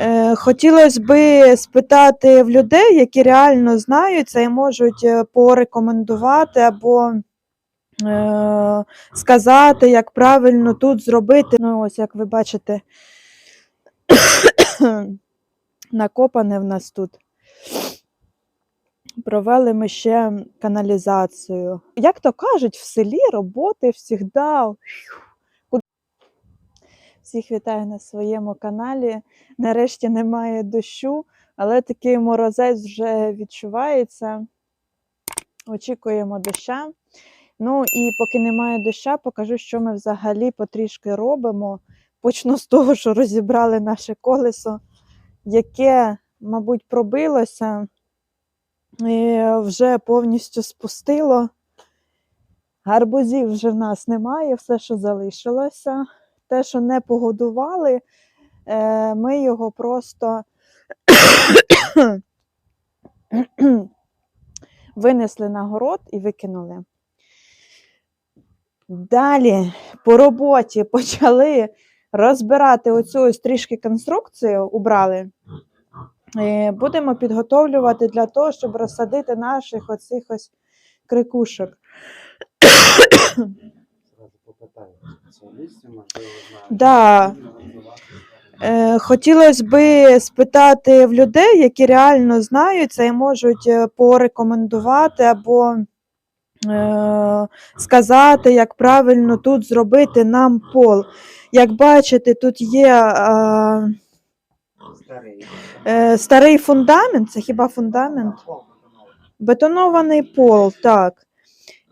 Е, Хотілося би спитати в людей, які реально знають це і можуть е, порекомендувати або е, сказати, як правильно тут зробити. Ну, ось як ви бачите, накопане в нас тут. Провели ми ще каналізацію. Як то кажуть, в селі роботи завжди. Всіх вітаю на своєму каналі. Нарешті немає дощу, але такий морозець вже відчувається. Очікуємо доща. Ну і поки немає доща, покажу, що ми взагалі потрішки робимо. Почну з того, що розібрали наше колесо, яке, мабуть, пробилося і вже повністю спустило. Гарбузів вже в нас немає, все, що залишилося. Те, що не погодували, е, ми його просто винесли на город і викинули. Далі по роботі почали розбирати оцю ось трішки конструкцію, убрали. Е, Будемо підготовлювати для того, щоб розсадити наших оцих ось крикушок. Спеціалістів. Да. Е, Хотілося би спитати в людей, які реально знають це і можуть е, порекомендувати або е, сказати, як правильно тут зробити нам пол. Як бачите, тут є е, е, старий фундамент, це хіба фундамент? Бетонований пол, так.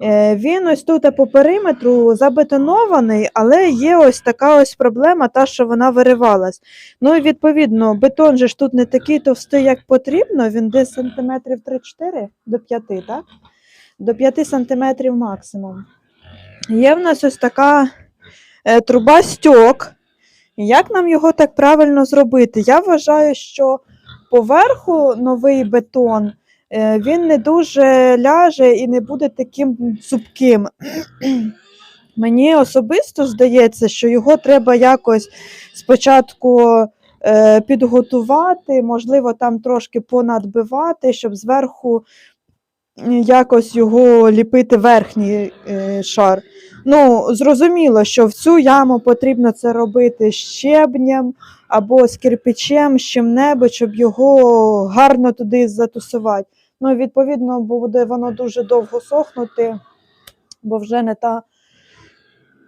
Е, Він ось тут по периметру забетонований, але є ось така ось проблема, та, що вона виривалась. Ну і відповідно, бетон же ж тут не такий товстий, як потрібно, він десь сантиметрів 3-4 до 5, так? До 5 сантиметрів максимум. Є в нас ось така е, труба стьок. Як нам його так правильно зробити? Я вважаю, що поверху новий бетон е, він не дуже ляже і не буде таким цупким. Мені особисто здається, що його треба якось спочатку е, підготувати, можливо, там трошки понадбивати, щоб зверху якось його ліпити верхній е, шар. Ну, зрозуміло, що в цю яму потрібно це робити щебнем або з кирпичем, з чим-небудь, щоб його гарно туди затусувати. Ну, відповідно, буде воно дуже довго сохнути, бо вже не та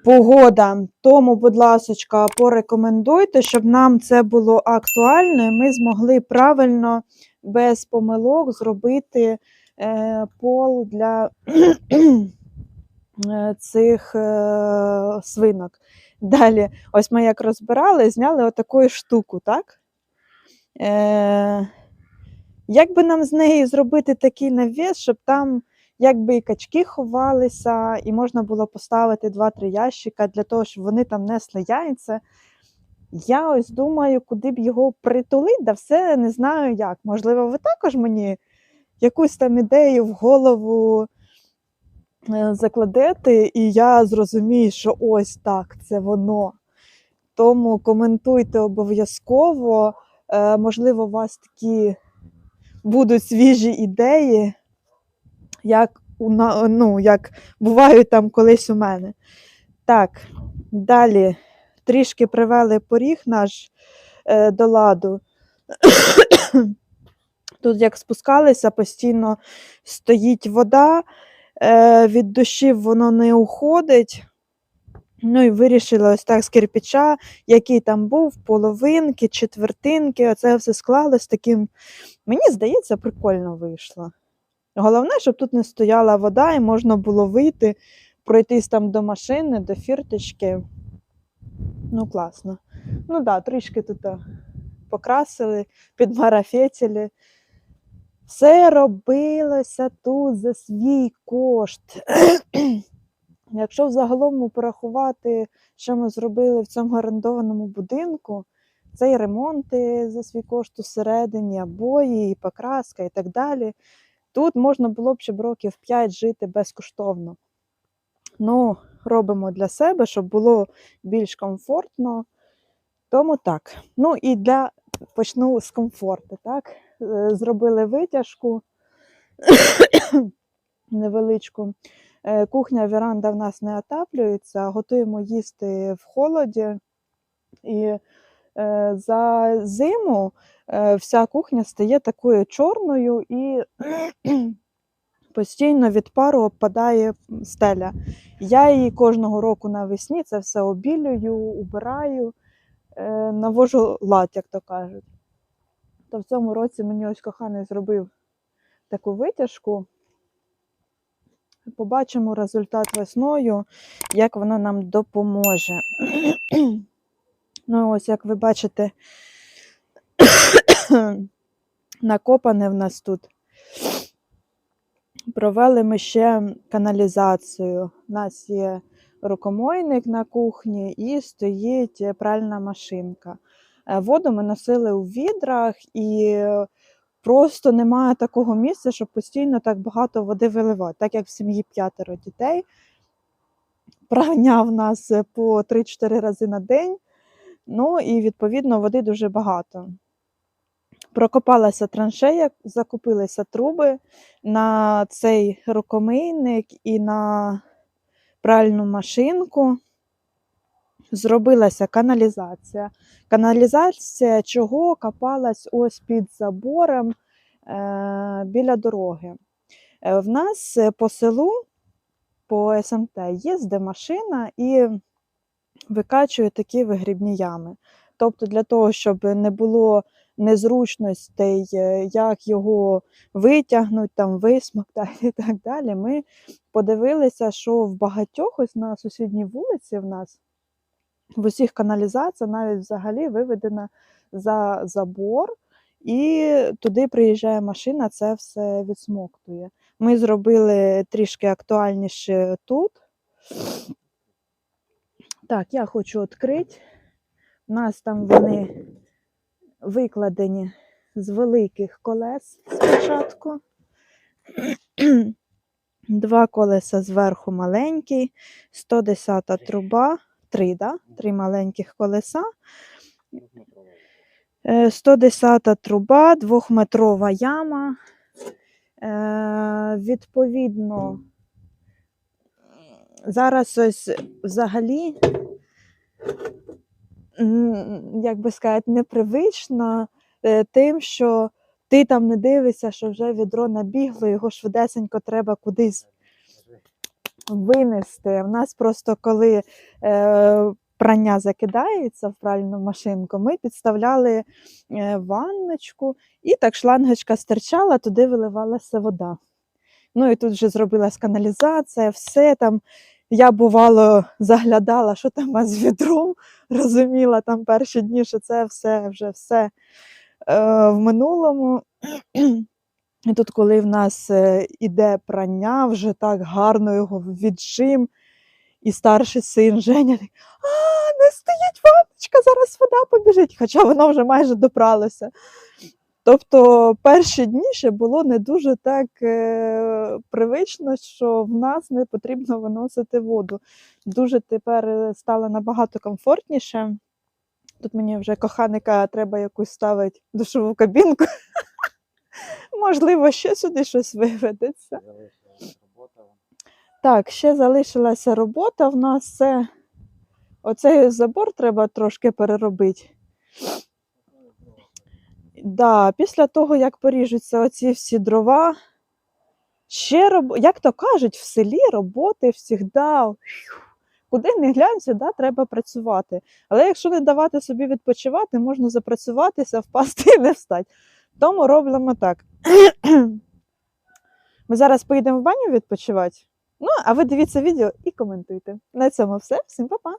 погода. Тому, будь ласка, порекомендуйте, щоб нам це було актуально, і ми змогли правильно, без помилок, зробити е, пол для е, цих е, свинок. Далі, ось ми як розбирали, зняли отаку штуку, так? Е, як би нам з неї зробити такий навіс, щоб там якби і качки ховалися, і можна було поставити 2-3 ящика для того, щоб вони там несли яйця. Я ось думаю, куди б його притулити, да все не знаю як. Можливо, ви також мені якусь там ідею в голову е, закладете, і я зрозумію, що ось так, це воно. Тому коментуйте обов'язково. Е, Можливо, у вас такі будуть свіжі ідеї, як, ну, як бувають там колись у мене. Так, далі трішки привели поріг наш е, до ладу. Тут, як спускалися, постійно стоїть вода, е, від дощів воно не уходить. Ну і вирішили ось так з кирпича, який там був, половинки, четвертинки, оце все склалось таким. Мені здається, прикольно вийшло. Головне, щоб тут не стояла вода і можна було вийти, пройтись там до машини, до фірточки. Ну, класно. Ну так, да, трішки тут покрасили, підмарафетили. Все робилося тут за свій кошт. Якщо взагалом порахувати, що ми зробили в цьому орендованому будинку, це і ремонти за свій кошт усередині, обої, і покраска і так далі. Тут можна було б ще років 5 жити безкоштовно. Ну, робимо для себе, щоб було більш комфортно. Тому так. Ну і для почну з комфорту. Так? Е, Зробили витяжку невеличку. Е, Кухня, веранда в нас не отаплюється, готуємо їсти в холоді. І е, за зиму е, вся кухня стає такою чорною і постійно від пару обпадає стеля. Я її кожного року навесні це все обілюю, убираю, навожу лад, як то кажуть. То в цьому році мені ось коханий зробив таку витяжку. Побачимо результат весною, як воно нам допоможе. ну, ось, як ви бачите, накопане в нас тут. Провели ми ще каналізацію. У нас є рукомойник на кухні і стоїть пральна машинка. Е, Воду ми носили у відрах і просто немає такого місця, щоб постійно так багато води виливати. Так як в сім'ї п'ятеро дітей. Прання в нас е, по 3-4 рази на день. Ну і відповідно води дуже багато. Прокопалася траншея, закупилися труби на цей рукомийник і на пральну машинку. Зробилася каналізація. Каналізація чого копалась ось під забором е, біля дороги. Е, в нас е, по селу, по СМТ, їздить машина і викачує такі вигрібні ями. Тобто, для того, щоб не було незручностей, як його витягнути, там, висмоктати і так далі, ми подивилися, що в багатьох ось на сусідній вулиці в нас в усіх каналізація навіть взагалі виведена за забор, і туди приїжджає машина, це все відсмоктує. Ми зробили трішки актуальніше тут. Так, я хочу відкрити. У нас там вони викладені з великих колес спочатку. Два колеса зверху маленький, 110 труба, три, да? три маленьких колеса. Е, 110 труба, двохметрова яма. Е, Відповідно, зараз ось взагалі, як би сказати, непривично е, тим, що ти там не дивишся, що вже відро набігло, його швидесенько треба кудись винести. У нас просто коли е, прання закидається в пральну машинку, ми підставляли е, ванночку, і так шлангочка стирчала, туди виливалася вода. Ну і тут вже зробилась каналізація, все там. Я бувало заглядала, що там з відром, розуміла там перші дні, що це все вже все е, в минулому. І тут, коли в нас е, іде прання, вже так гарно його віджим, і старший син Женя а, не стоїть ванночка, зараз вода побіжить, хоча воно вже майже допралося. Тобто перші дні ще було не дуже так е, привично, що в нас не потрібно виносити воду. Дуже тепер е, стало набагато комфортніше. Тут мені вже коханика треба якусь ставити душову кабінку. Можливо, ще сюди щось виведеться. Так, ще залишилася робота в нас. Це оцей забор треба трошки переробити. Да, після того, як поріжуться оці всі дрова, ще роб... як то кажуть, в селі роботи завжди. Куди не глянь, сюди треба працювати. Але якщо не давати собі відпочивати, можна запрацюватися, впасти і не встати. Тому робимо так. Ми зараз поїдемо в баню відпочивати. Ну, а ви дивіться відео і коментуйте. На цьому все. Всім па-па!